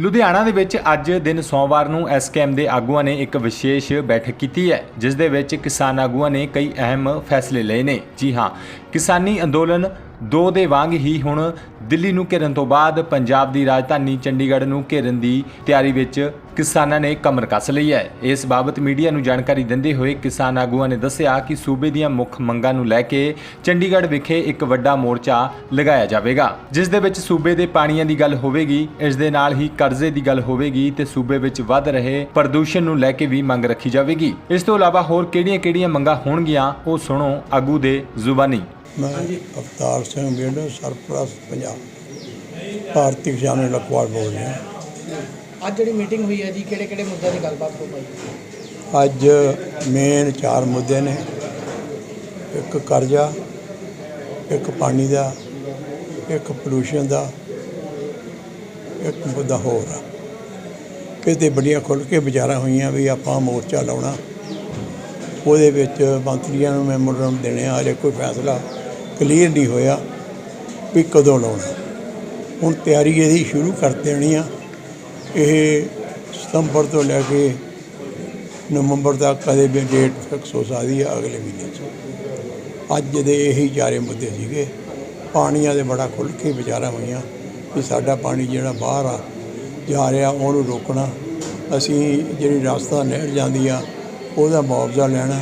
ਲੁਧਿਆਣਾ ਦੇ ਵਿੱਚ ਅੱਜ ਦਿਨ ਸੋਮਵਾਰ ਨੂੰ ਐਸਕੇਐਮ ਦੇ ਆਗੂਆਂ ਨੇ ਇੱਕ ਵਿਸ਼ੇਸ਼ ਬੈਠਕ ਕੀਤੀ ਹੈ, ਜਿਸ ਦੇ ਵਿੱਚ ਕਿਸਾਨ ਆਗੂਆਂ ਨੇ ਕਈ ਅਹਿਮ ਫੈਸਲੇ ਲਏ ਨੇ। ਜੀ ਹਾਂ, ਕਿਸਾਨੀ ਅੰਦੋਲਨ ਦੋ ਦੇ ਵਾਂਗ ਹੀ ਹੁਣ ਦਿੱਲੀ ਨੂੰ ਘੇਰਨ ਤੋਂ ਬਾਅਦ ਪੰਜਾਬ ਦੀ ਰਾਜਧਾਨੀ ਚੰਡੀਗੜ੍ਹ ਨੂੰ ਘੇਰਨ ਦੀ ਤਿਆਰੀ ਵਿੱਚ ਕਿਸਾਨਾਂ ਨੇ ਕਮਰ ਕੱਸ ਲਈ ਹੈ। ਇਸ ਬਾਬਤ ਮੀਡੀਆ ਨੂੰ ਜਾਣਕਾਰੀ ਦਿੰਦੇ ਹੋਏ ਕਿਸਾਨ ਆਗੂਆਂ ਨੇ ਦੱਸਿਆ ਕਿ ਸੂਬੇ ਦੀਆਂ ਮੁੱਖ ਮੰਗਾਂ ਨੂੰ ਲੈ ਕੇ ਚੰਡੀਗੜ੍ਹ ਵਿਖੇ ਇੱਕ ਵੱਡਾ ਮੋਰਚਾ ਲਗਾਇਆ ਜਾਵੇਗਾ ਜਿਸ ਦੇ ਵਿੱਚ ਸੂਬੇ ਦੇ ਪਾਣੀਆਂ ਦੀ ਗੱਲ ਹੋਵੇਗੀ ਇਸ ਦੇ ਨਾਲ ਹੀ ਕਰਜ਼ੇ ਦੀ ਗੱਲ ਹੋਵੇਗੀ ਤੇ ਸੂਬੇ ਵਿੱਚ ਵੱਧ ਰਹੇ ਪ੍ਰਦੂਸ਼ਣ ਨੂੰ ਲੈ ਕੇ ਵੀ ਮੰਗ ਰੱਖੀ ਜਾਵੇਗੀ। ਇਸ ਤੋਂ ਇਲਾਵਾ ਹੋਰ ਕਿਹੜੀਆਂ-ਕਿਹੜੀਆਂ ਮੰਗਾਂ ਹੋਣਗੀਆਂ ਉਹ ਸੁਣੋ ਆਗੂ ਦੇ ਜ਼ੁਬਾਨੀ। ਮੈਂ ਅਵਤਾਰ ਸਿੰਘ ਬਿੰਡ ਸਰਪ੍ਰਸਤ ਪੰਜਾਬ। ਭਾਰਤੀ ਕਿਸਾਨ ਲਖਵਾੜ ਬੋਲ ਰਿਹਾ। ਅੱਜ ਜਿਹੜੀ ਮੀਟਿੰਗ ਹੋਈ ਹੈ ਜੀ, ਕਿਹੜੇ ਕਿਹੜੇ ਮੁੱਦਿਆਂ ਦੀ ਗੱਲਬਾਤ ਹੋ ਪਾਈ? ਅੱਜ ਮੇਨ ਚਾਰ ਮੁੱਦੇ ਨੇ। ਇੱਕ ਕਰਜ਼ਾ, ਇੱਕ ਪਾਣੀ ਦਾ, ਇੱਕ ਪੋਲੂਸ਼ਨ ਦਾ, ਇੱਕ ਮੁੱਦਾ ਹੋਰ ਆ। ਕਿਤੇ ਬੜੀਆਂ ਖੁੱਲ੍ਹ ਕੇ ਵਿਚਾਰਾਂ ਹੋਈਆਂ ਵੀ ਆਪਾਂ ਮੋਰਚਾ ਲਾਉਣਾ। ਉਹਦੇ ਵਿੱਚ ਮੰਤਰੀਆਂ ਨੂੰ ਮੈਮੋਰੰਡਮ ਦੇਣੇ ਆ, ਹਜੇ ਕੋਈ ਫੈਸਲਾ ਕਲੀਅਰ ਨਹੀਂ ਹੋਇਆ ਵੀ ਕਦੋਂ ਲਾਉਣਾ। ਹੁਣ ਤਿਆਰੀ ਇਹਦੀ ਸ਼ੁਰੂ ਕਰ ਦੇਣੀ ਆ। ਇਹ ਸਤੰਬਰ ਤੋਂ ਲੈ ਕੇ ਨਵੰਬਰ ਤੱਕ ਕਦੇ ਵੀ ਡੇਟ ਫਿਕਸ ਹੋ ਸਕਦੀ ਆ, ਅਗਲੇ ਮਹੀਨੇ 'ਚ। ਅੱਜ ਦੇ ਇਹੀ ਚਾਰੇ ਮੁੱਦੇ ਸੀਗੇ। ਪਾਣੀਆਂ ਦੇ ਬੜਾ ਖੁੱਲ੍ਹ ਕੇ ਵਿਚਾਰਾਂ ਹੋਈਆਂ ਵੀ ਸਾਡਾ ਪਾਣੀ ਜਿਹੜਾ ਬਾਹਰ ਆ, ਜਾ ਰਿਹਾ, ਉਹਨੂੰ ਰੋਕਣਾ। ਅਸੀਂ ਜਿਹੜੀ ਰਸਤਾ ਨਹਿਰ ਜਾਂਦੀ ਆ, ਉਹਦਾ ਮੁਆਵਜ਼ਾ ਲੈਣਾ।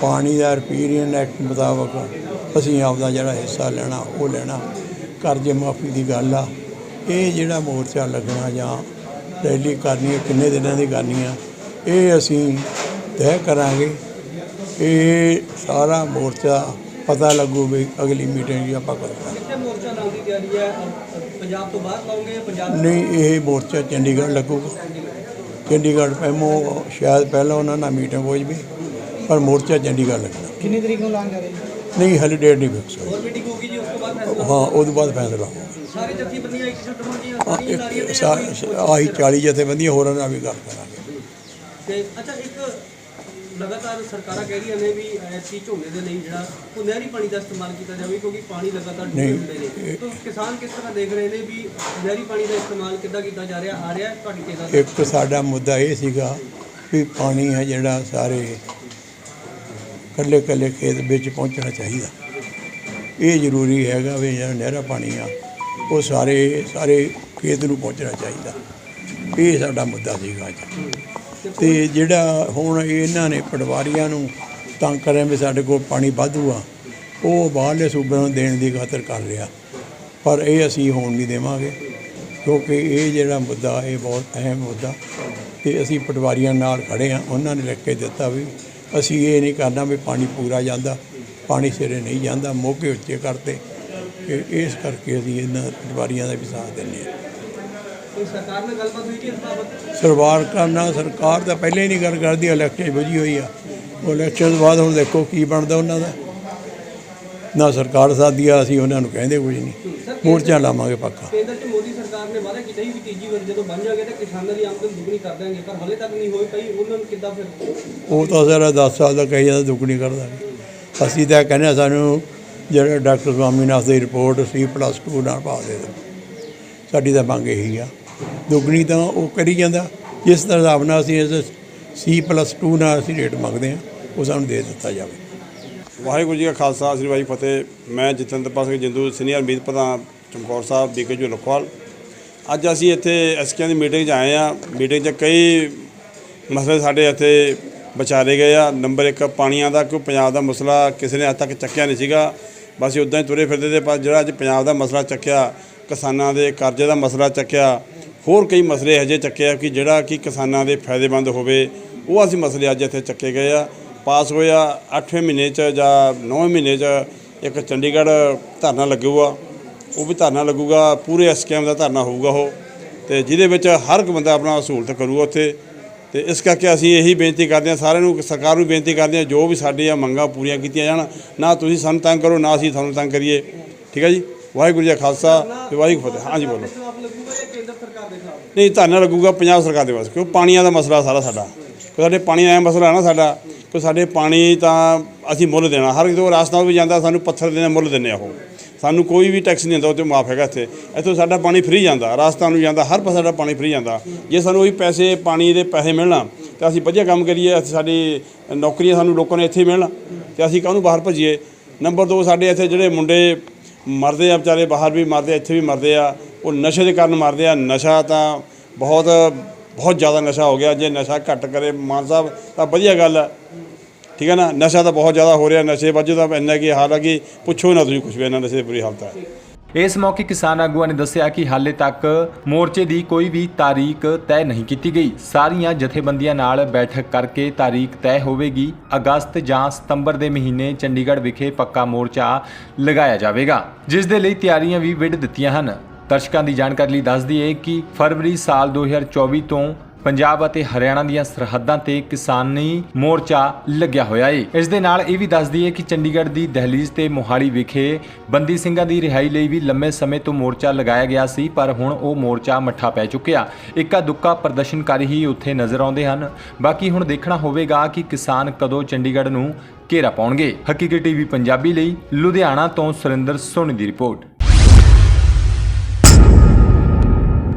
ਪਾਣੀ ਦਾ ਰਿਪੀਰੀਅਨ ਐਕਟ ਮੁਤਾਬਕ ਅਸੀਂ ਆਪਦਾ ਜਿਹੜਾ ਹਿੱਸਾ ਲੈਣਾ, ਉਹ ਲੈਣਾ। ਕਰਜ਼ੇ ਮਾਫੀ ਦੀ ਗੱਲ ਆ। ਇਹ ਜਿਹੜਾ ਮੋਰਚਾ ਲੱਗਣਾ ਜਾਂ ਰੈਲੀ ਕਰਨੀ ਹੈ ਕਿੰਨੇ ਦਿਨਾਂ ਦੀ ਕਰਨੀ ਆ ਇਹ ਅਸੀਂ ਤੈਅ ਕਰਾਂਗੇ। ਇਹ ਸਾਰਾ ਮੋਰਚਾ ਪਤਾ ਲੱਗੂ ਵੀ ਅਗਲੀ ਮੀਟਿੰਗ ਜੀ ਆਪਾਂ ਕਰਾਂਗੇ। ਕਿੱਥੇ ਮੋਰਚਾ ਲਾਉਣ ਦੀ ਤਿਆਰੀ ਹੈ? ਪੰਜਾਬ ਤੋਂ ਬਾਹਰ ਲਾਉਂਗੇ ਪੰਜਾਬ ਨਹੀਂ ਇਹ ਮੋਰਚਾ ਚੰਡੀਗੜ੍ਹ ਲੱਗੂਗਾ। ਚੰਡੀਗੜ੍ਹ ਪਹਿਮੋ ਸ਼ਾਇਦ ਪਹਿਲਾਂ ਉਹਨਾਂ ਨਾਲ ਮੀਟਿੰਗ ਹੋ ਜਵੇ ਪਰ ਮੋਰਚਾ ਚੰਡੀਗੜ੍ਹ ਲੱਗਣਾ। ਕਿੰਨੀ ਤਰੀਕ ਨੂੰ ਲਾਉਣ ਜਾ ਰਹੇ ਨਹੀਂ ਹਲੇ ਡੇਟ ਨਹੀਂ ਫਿਕਸ ਹੋਈ। ਹੋਰ ਮੀਟਿੰਗ ਹੋਗੀ ਜੀ ਉਸ ਤੋਂ ਬਾਅਦ ਫੈਸਲਾ? ਹਾਂ ਉਹ ਤੋਂ ਬਾਅਦ ਫੈਸਲਾ ਹੋਊਗਾ। ਸਾਰੇ ਜਥੇਬੰਦੀਆਂ ਇੱਕ ਜੁੱਟ ਹੋਣਗੀਆਂ ਸਾਰੀਆਂ ਆਹੀ 40 ਜਥੇਬੰਦੀਆਂ ਹੋਰਾਂ ਨਾਲ ਵੀ ਗੱਲ ਕਰਾਂਗੇ। ਤੇ ਅੱਛਾ ਇੱਕ ਲਗਾਤਾਰ ਸਰਕਾਰਾਂ ਕਹਿ ਰਹੀਆਂ ਨੇ ਵੀ ਐਸੀ ਝੋਨੇ ਦੇ ਲਈ ਜਿਹੜਾ ਉਹ ਨਹਿਰੀ ਪਾਣੀ ਦਾ ਇਸਤੇਮਾਲ ਕੀਤਾ ਜਾਵੇ ਕਿਉਂਕਿ ਪਾਣੀ ਲਗਾਤਾਰ ਨਹੀਂ, ਹੁੰਦੇ ਨੇ। ਤਾਂ ਕਿਸਾਨ ਕਿਸ ਤਰ੍ਹਾਂ ਦੇਖ ਰਹੇ ਨੇ ਵੀ ਨਹਿਰੀ ਪਾਣੀ ਦਾ ਇਸਤੇਮਾਲ ਕਿੱਦਾਂ ਕੀਤਾ ਜਾ ਰਿਹਾ ਆ ਰਿਹਾ ਤੁਹਾਡੀ ਕਿਹਦਾ ਇੱਕ ਸਾਡਾ ਮੁੱਦਾ ਇਹ ਸੀਗਾ ਵੀ ਪਾਣੀ ਹੈ ਜਿਹੜਾ ਸਾਰੇ ਕੱਲੇ ਕੱਲੇ ਖੇਤ ਵਿੱਚ ਪਹੁੰਚਣਾ ਚਾਹੀਦਾ। ਇਹ ਜ਼ਰੂਰੀ ਹੈਗਾ ਵੀ ਜਿਹੜਾ ਨਹਿਰਾ ਪਾਣੀ ਆ ਉਹ ਸਾਰੇ ਸਾਰੇ ਖੇਤ ਨੂੰ ਪਹੁੰਚਣਾ ਚਾਹੀਦਾ। ਇਹ ਸਾਡਾ ਮੁੱਦਾ ਸੀਗਾ ਅੱਜ। ਤੇ ਜਿਹੜਾ ਹੁਣ ਇਹਨਾਂ ਨੇ ਪਟਵਾਰੀਆਂ ਨੂੰ ਤੰਗ ਕਰਿਆ ਵੀ ਸਾਡੇ ਕੋਲ ਪਾਣੀ ਵਾਧੂ ਆ, ਉਹ ਬਾਹਰਲੇ ਸੂਬਿਆਂ ਨੂੰ ਦੇਣ ਦੀ ਖਾਤਰ ਕਰ ਰਿਹਾ। ਪਰ ਇਹ ਅਸੀਂ ਹੋਣ ਨਹੀਂ ਦੇਵਾਂਗੇ, ਕਿਉਂਕਿ ਇਹ ਜਿਹੜਾ ਮੁੱਦਾ, ਇਹ ਬਹੁਤ ਅਹਿਮ ਮੁੱਦਾ। ਤੇ ਅਸੀਂ ਪਟਵਾਰੀਆਂ ਨਾਲ ਖੜੇ ਆ ਉਹਨਾਂ ਨੇ ਲਿਖ ਕੇ ਦਿੱਤਾ ਵੀ ਅਸੀਂ ਇਹ ਨਹੀਂ ਕਰਨਾ ਵੀ ਪਾਣੀ ਪੂਰਾ ਜਾਂਦਾ, ਪਾਣੀ ਸਿਰੇ ਨਹੀਂ ਜਾਂਦਾ, ਮੋਗੇ ਉੱਚੇ ਕਰਤੇ। ਤੇ ਇਸ ਕਰਕੇ ਅਸੀਂ ਇਹਨਾਂ ਪਟਵਾਰੀਆਂ ਦਾ ਵੀ ਸਾਥ ਦਿੰਦੇ ਹਾਂ। ਸਰਕਾਰ ਨਾਲ ਗੱਲਬਾਤ ਹੋਈ ਇਸ ਬਾਬਤ? ਸਰਕਾਰ ਸਰਕਾਰ ਤਾਂ ਪਹਿਲੇ ਹੀ ਨਹੀਂ ਗੱਲ ਕਰਦੀ ਇਲੈਕਸ਼ਨ ਵਧੀ ਹੋਈ ਆ। ਉਹ ਇਲੈਕਸ਼ਨ ਤੋਂ ਬਾਅਦ ਹੁਣ ਦੇਖੋ ਕੀ ਬਣਦਾ ਉਹਨਾਂ ਦਾ। ਨਾ ਸਰਕਾਰ ਸਾਦੀ ਆ ਅਸੀਂ ਉਹਨਾਂ ਨੂੰ ਕਹਿੰਦੇ ਕੁਝ ਨਹੀਂ। ਮੋਰਚਾ ਲਾਵਾਂਗੇ ਪੱਕਾ। ਕੇਂਦਰ 'ਚ ਮੋਦੀ ਸਰਕਾਰ ਨੇ ਵਾਅਦਾ ਕੀਤਾ ਸੀ ਵੀ ਤੀਜੀ ਵਾਰ ਜਦੋਂ ਬਣ ਜਾਗੇ ਤਾਂ ਕਿਸਾਨਾਂ ਦੀ ਆਮਦਨ ਦੁੱਗਣੀ ਕਰ ਦਾਂਗੇ ਪਰ ਹਲੇ ਤੱਕ ਨਹੀਂ ਹੋਈ ਪਈ ਉਹਨਾਂ ਨੂੰ ਕਿੱਦਾਂ ਫਿਰ ਉਹ ਤਾਂ ਸਾਰਾ 10 ਸਾਲ ਦਾ ਕਹੀ ਜਾਂਦਾ ਦੁੱਗਣੀ ਕਰਦਾ ਅਸੀਂ ਤਾਂ ਕਹਿੰਦੇ ਸਾਨੂੰ ਜਿਹੜਾ ਡਾਕਟਰ ਸਵਾਮੀਨਾਥ ਦੀ ਰਿਪੋਰਟ ਸੀ ਪਲੱਸ 2 ਨਾਲ ਪਾ ਦੇ ਦਿਓ ਸਾਡੀ ਤਾਂ ਮੰਗ ਇਹੀ ਆ। ਦੁੱਗਣੀ ਤਾਂ ਉਹ ਕਰੀ ਜਾਂਦਾ। ਜਿਸ ਤਰ੍ਹਾਂ ਹਿਸਾਬ ਨਾਲ ਅਸੀਂ ਇਸ ਸੀ ਪਲੱਸ 2 ਨਾਲ ਅਸੀਂ ਰੇਟ ਮੰਗਦੇ ਹਾਂ, ਉਹ ਸਾਨੂੰ ਦੇ ਦਿੱਤਾ ਜਾਵੇ। ਵਾਹਿਗੁਰੂ ਜੀ ਕਾ ਖਾਲਸਾ, ਸ੍ਰੀ ਵਾਹਿਗੁਰੂ ਫਤਿਹ। ਮੈਂ ਜਤਿੰਦਰਪਾਲ ਸਿੰਘ ਜਿੰਦੂ ਸੀਨੀਅਰ ਮੀਤ ਪ੍ਰਧਾਨ ਚਮਕੌਰ ਸਾਹਿਬ ਬੀਕੇ ਜੋ ਲਖਵਾਲ। ਅੱਜ ਅਸੀਂ ਇੱਥੇ ਐਸਕਿਆਂ ਦੀ ਮੀਟਿੰਗ 'ਚ ਆਏ ਆ ਮੀਟਿੰਗ 'ਚ ਕਈ ਮਸਲੇ ਸਾਡੇ ਇੱਥੇ ਵਿਚਾਰੇ ਗਏ ਆ। ਨੰਬਰ 1 ਪਾਣੀਆਂ ਦਾ ਕਿਉਂ ਪੰਜਾਬ ਦਾ ਮਸਲਾ ਕਿਸੇ ਨੇ ਅੱਜ ਤੱਕ ਚੱਕਿਆ ਨਹੀਂ ਸੀਗਾ। ਬਸ ਉਦਾਂ ਹੀ ਤੁਰੇ ਫਿਰਦੇ ਤੇ ਪਰ ਜਿਹੜਾ ਅੱਜ ਪੰਜਾਬ ਦਾ ਮਸਲਾ ਚੱਕਿਆ, ਕਿਸਾਨਾਂ ਦੇ ਕਰਜ਼ੇ ਦਾ ਮਸਲਾ ਚੱਕਿਆ, ਹੋਰ ਕਈ ਮਸਲੇ ਹਜੇ ਚੱਕਿਆ ਕਿ ਜਿਹੜਾ ਕਿ ਕਿਸਾਨਾਂ ਦੇ ਫਾਇਦੇਮੰਦ ਹੋਵੇ, ਉਹ ਅਸੀਂ ਮਸਲੇ ਅੱਜ ਇੱਥੇ ਚੱਕੇ ਗਏ ਆ। ਪਾਸ ਹੋਇਆ 8ਵੇਂ ਮਹੀਨੇ 'ਚ ਜਾਂ 9ਵੇਂ ਮਹੀਨੇ 'ਚ ਇੱਕ ਚੰਡੀਗੜ੍ਹ ਧਰਨਾ ਲੱਗੂਗਾ। ਉਹ ਵੀ ਧਰਨਾ ਲੱਗੂਗਾ, ਪੂਰੇ ਐਸਕੇਐਮ ਦਾ ਧਰਨਾ ਹੋਊਗਾ ਉਹ। ਤੇ ਜਿਹਦੇ ਵਿੱਚ ਹਰ ਇੱਕ ਬੰਦਾ ਆਪਣਾ ਸਹੂਲਤ ਕਰੂਗਾ ਉੱਥੇ। ਤੇ ਇਸ ਕਰਕੇ ਅਸੀਂ ਇਹੀ ਬੇਨਤੀ ਕਰਦੇ ਹਾਂ, ਸਾਰਿਆਂ ਨੂੰ, ਸਰਕਾਰ ਨੂੰ ਬੇਨਤੀ ਕਰਦੇ ਹਾਂ, ਜੋ ਵੀ ਸਾਡੀਆਂ ਮੰਗਾਂ ਪੂਰੀਆਂ ਕੀਤੀਆਂ ਜਾਣ, ਨਾ ਤੁਸੀਂ ਸਾਨੂੰ ਤੰਗ ਕਰੋ, ਨਾ ਅਸੀਂ ਤੁਹਾਨੂੰ ਤੰਗ ਕਰੀਏ। ਠੀਕ ਹੈ ਜੀ? ਵਾਹਿਗੁਰੂ ਜੀ ਖਾਲਸਾ ਤੇ ਵਾਹਿਗੁਰੂ ਫਤਿਹ। ਹਾਂਜੀ, ਬੋਲੋ। ਨਹੀਂ, ਧਰਨਾ ਲੱਗੂਗਾ ਪੰਜਾਬ ਸਰਕਾਰ ਦੇ ਵਾਸਤੇ, ਕਿਉਂ? ਪਾਣੀਆਂ ਦਾ ਮਸਲਾ ਸਾਰਾ ਸਾਡਾ। ਕੋਈ ਸਾਡੇ ਪਾਣੀ ਦਾ ਮਸਲਾ ਹੈ ਨਾ ਸਾਡਾ, ਕੋਈ ਸਾਡੇ ਪਾਣੀ ਤਾਂ ਅਸੀਂ ਮੁੱਲ ਦੇਣਾ। ਹਰ ਜਦੋਂ ਰਾਸਤਾ ਵੀ ਜਾਂਦਾ, ਸਾਨੂੰ ਪੱਥਰ ਦੇਣਾ, ਮੁੱਲ ਦਿੰਦੇ ਆ ਉਹ। ਸਾਨੂੰ ਕੋਈ ਵੀ ਟੈਕਸ ਨਹੀਂ ਦਿੰਦਾ, ਉਹ ਤੇ ਮਾਫ ਹੈਗਾ ਇੱਥੇ। ਇੱਥੋਂ ਸਾਡਾ ਪਾਣੀ ਫ੍ਰੀ ਜਾਂਦਾ ਰਾਜਸਥਾਨ ਨੂੰ ਜਾਂਦਾ, ਹਰ ਪਾਸੇ ਸਾਡਾ ਪਾਣੀ ਫ੍ਰੀ ਜਾਂਦਾ। ਜੇ ਸਾਨੂੰ ਉਹੀ ਪੈਸੇ, ਪਾਣੀ ਦੇ ਪੈਸੇ ਮਿਲਣਾ, ਤਾਂ ਅਸੀਂ ਵਧੀਆ ਕੰਮ ਕਰੀਏ, ਅਸੀਂ ਸਾਡੀ ਨੌਕਰੀਆਂ ਸਾਨੂੰ ਲੋਕਾਂ ਨੇ ਇੱਥੇ ਮਿਲਣਾ ਮਿਲਣ, ਤੇ ਅਸੀਂ ਕਾਹਨੂੰ ਬਾਹਰ ਭੱਜੀਏ? ਨੰਬਰ 2 ਸਾਡੇ ਇੱਥੇ ਜਿਹੜੇ ਮੁੰਡੇ ਮਰਦੇ ਆ, ਵਿਚਾਰੇ ਬਾਹਰ ਵੀ ਮਰਦੇ ਆ, ਇੱਥੇ ਵੀ ਮਰਦੇ ਆ, ਉਹ ਨਸ਼ੇ ਦੇ ਕਾਰਨ ਮਰਦੇ ਆ। ਨਸ਼ਾ ਤਾਂ ਬਹੁਤ ਬਹੁਤ ਜ਼ਿਆਦਾ ਨਸ਼ਾ ਹੋ ਗਿਆ। ਜੇ ਨਸ਼ਾ ਘੱਟ ਕਰੇ, ਮਾਨ ਸਾਹਿਬ, ਤਾਂ ਵਧੀਆ ਗੱਲ ਆ। ਠੀਕ ਹੈ ਨਾ? ਨਸ਼ਾ ਤਾਂ ਬਹੁਤ ਜ਼ਿਆਦਾ ਹੋ ਰਿਹਾ, ਨਸ਼ੇ ਵਜੋਂ ਤਾਂ ਇੰਨਾ ਕੀ ਹਾਲ ਪੁੱਛੋ ਨਾ ਤੁਸੀਂ ਕੁਝ ਵੀ ਇਹਨਾਂ ਨਸ਼ੇ ਦੀ ਬੁਰੀ ਹਾਲਤ ਹੈ ਇਸ ਮੌਕੇ ਕਿਸਾਨ ਆਗੂਆਂ ਨੇ ਦੱਸਿਆ ਕਿ ਹਾਲੇ ਤੱਕ ਮੋਰਚੇ ਦੀ ਕੋਈ ਵੀ ਤਾਰੀਖ ਤੈਅ ਨਹੀਂ ਕੀਤੀ ਗਈ। ਸਾਰੀਆਂ ਜਥੇਬੰਦੀਆਂ ਨਾਲ ਬੈਠਕ ਕਰਕੇ ਤਾਰੀਖ ਤੈਅ ਹੋਵੇਗੀ। ਅਗਸਤ ਜਾਂ ਸਤੰਬਰ ਦੇ ਮਹੀਨੇ ਚੰਡੀਗੜ੍ਹ ਵਿਖੇ ਪੱਕਾ ਮੋਰਚਾ ਲਗਾਇਆ ਜਾਵੇਗਾ। ਜਿਸ ਦੇ ਲਈ ਤਿਆਰੀਆਂ ਵੀ ਵਿੱਢ ਦਿੱਤੀਆਂ ਹਨ। ਦਰਸ਼ਕਾਂ ਦੀ ਜਾਣਕਾਰੀ ਲਈ ਦੱਸ ਦਈਏ ਕਿ ਫਰਵਰੀ ਸਾਲ 2024 ਤੋਂ ਪੰਜਾਬ ਅਤੇ ਹਰਿਆਣਾ ਦੀਆਂ ਸਰਹੱਦਾਂ ਤੇ ਕਿਸਾਨੀ ਮੋਰਚਾ ਲੱਗਿਆ ਹੋਇਆ ਏ। ਇਸ ਦੇ ਨਾਲ ਇਹ ਵੀ ਦੱਸਦੀ ਏ ਕਿ ਚੰਡੀਗੜ੍ਹ ਦੀ ਦਹਲੀਜ਼ ਤੇ ਮੋਹਾਲੀ ਵਿਖੇ ਬੰਦੀ ਸਿੰਘਾਂ ਦੀ ਰਿਹਾਈ ਲਈ ਵੀ ਲੰਮੇ ਸਮੇਂ ਤੋਂ ਮੋਰਚਾ ਲਗਾਇਆ ਗਿਆ ਸੀ, ਪਰ ਹੁਣ ਉਹ ਮੋਰਚਾ ਮੱਠਾ ਪੈ ਚੁੱਕਿਆ। ਇੱਕਾ ਦੁੱਕਾ ਪ੍ਰਦਰਸ਼ਨਕਾਰੀ ਹੀ ਉੱਥੇ ਨਜ਼ਰ ਆਉਂਦੇ ਹਨ। ਬਾਕੀ ਹੁਣ ਦੇਖਣਾ ਹੋਵੇਗਾ ਕਿ ਕਿਸਾਨ ਕਦੋਂ ਚੰਡੀਗੜ੍ਹ ਨੂੰ ਘੇਰਾ ਪਾਉਣਗੇ। ਹਕੀਕੀ ਟੀਵੀ ਪੰਜਾਬੀ ਲਈ ਲੁਧਿਆਣਾ ਤੋਂ ਸੁਰਿੰਦਰ ਸੋਨੀ ਦੀ ਰਿਪੋਰਟ।